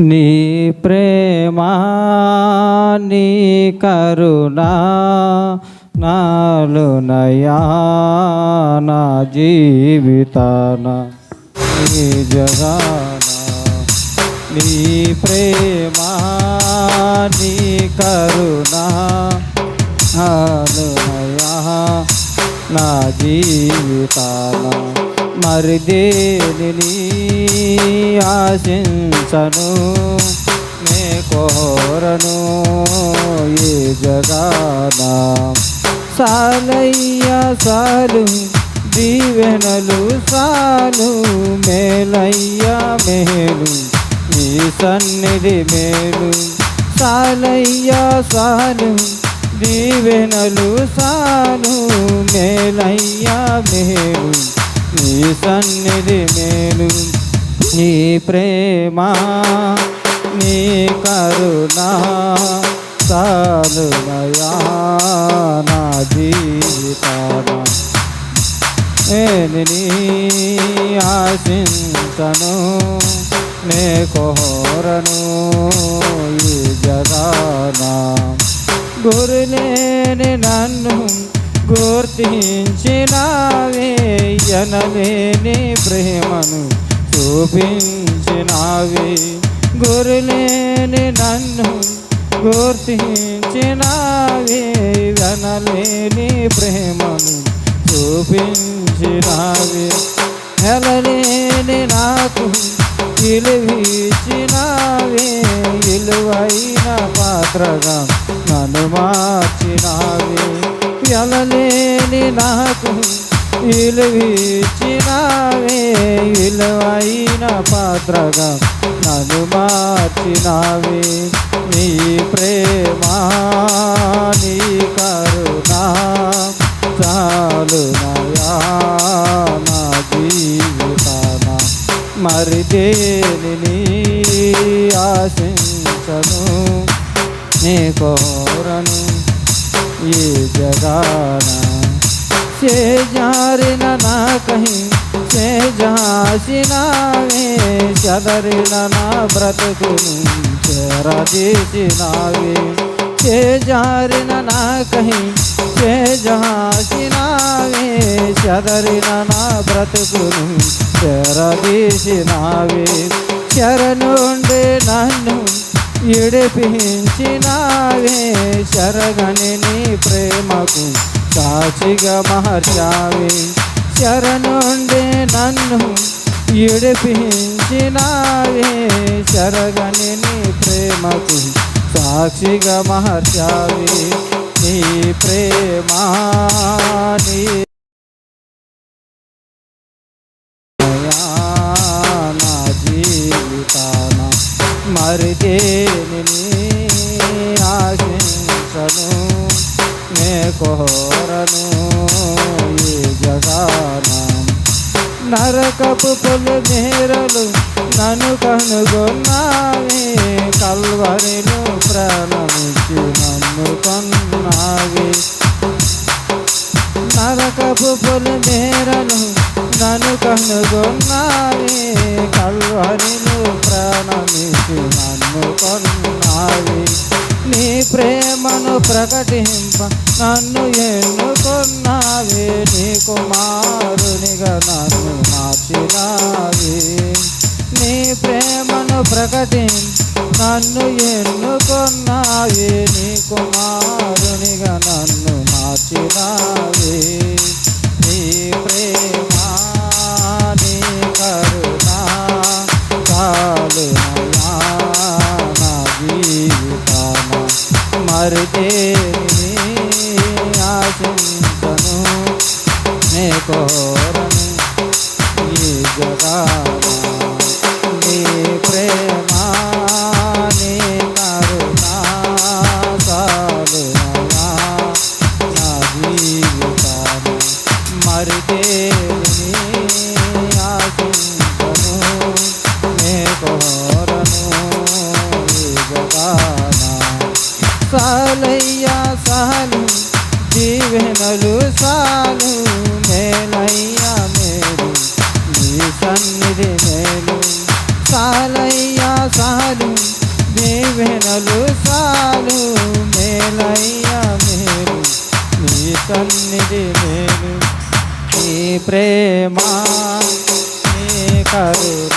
నీ ప్రేమా నీ కరుణా నాలు నయా నా జీవితాన. నీ జగాన నీ ప్రేమ నీ కరుణా నాలు నయా నా జీవితానా. మరి దేనిని ఆశించను నే కోరను ఏ జగానా. సాలయ్య సాలు దీవెనలు సాలు మేలయ్య మేలు నీ సన్నిధి మేలు. సాలయ్య సాలు దీవెనలు సాలు మేలయ్య మేలు. నీ సన్నిధి మేలు. నీ ప్రేమ నీ కరుణ చాలు నా జీవితాన. నేను ఆశించను నే కోరను ఈ జగానా. గురులేని నన్ను గుర్తించినావే ఎనలేని ప్రేమను చూపించినావే. గురులేని నన్ను గుర్తించినవేయనలేని ప్రేమను చూపించినావే. ఎలలేని నాకు ఇలువిచ్చినావే ఇలువైన పాత్రగా నన్ను మార్చినావే. ఎలలేని నాకు విలువిచ్చినావే విలువైన పాత్రగా నన్ను మార్చినావే. నీ ప్రేమ నీ కరుణా చాలు నయా నా జీవితాన మరి దేనిని ఆశించను నీ కోరను ये जगाना। से जार ना कहीं, से जहाँ सिना चदर ना व्रत गुनी चेहरा दे सिनावे से जार ना कहीं, से जहाँ सिनावे चदर ना व्रत गुनी चेहरा दे सिनावे चरण नन्नु ఇడిపించినావే శరగని నీ ప్రేమకు సాక్షిగా మహర్షావే. శరణుండి నన్ను ఇడిపించినావే శరగని నీ ప్రేమకు సాక్షిగా మహర్షావే. దేనిని ఆశించను నే కోరను ఈ నరకపు పొలు నేరలు నన్ను కనుగొన్నావి కల్వరిను ప్రణమించి నన్ను కొన్నావే. నరకపు పొలు నేరలు నన్ను కనుగొన్నావే కల్వరిను ప్రాణమిచ్చి నన్ను కొన్నావి. నీ ప్రేమను ప్రకటింప నన్ను ఎన్నుకొన్నావే. నీ కుమారునిగా నన్ను మార్చినావి. నీ ప్రేమను ప్రకటింప నన్ను ఎన్నుకొన్నావే. నీ కుమారునిగా నన్ను మార్చినావి. మరి ఆశించను నే కోరను ఈ జగా నీ ప్రేమ నీ నా సాలయ్యా సాలు. దీవెనలు సాలు. మేలయ్యా మేలు. నీ సన్నిధి మేలు. సాలయ్యా సాలు. దీవెనలు సాలు. మేలయ్యా మేలు. నీ సన్నిధి మేలు. నీ ప్రేమా నీ కరు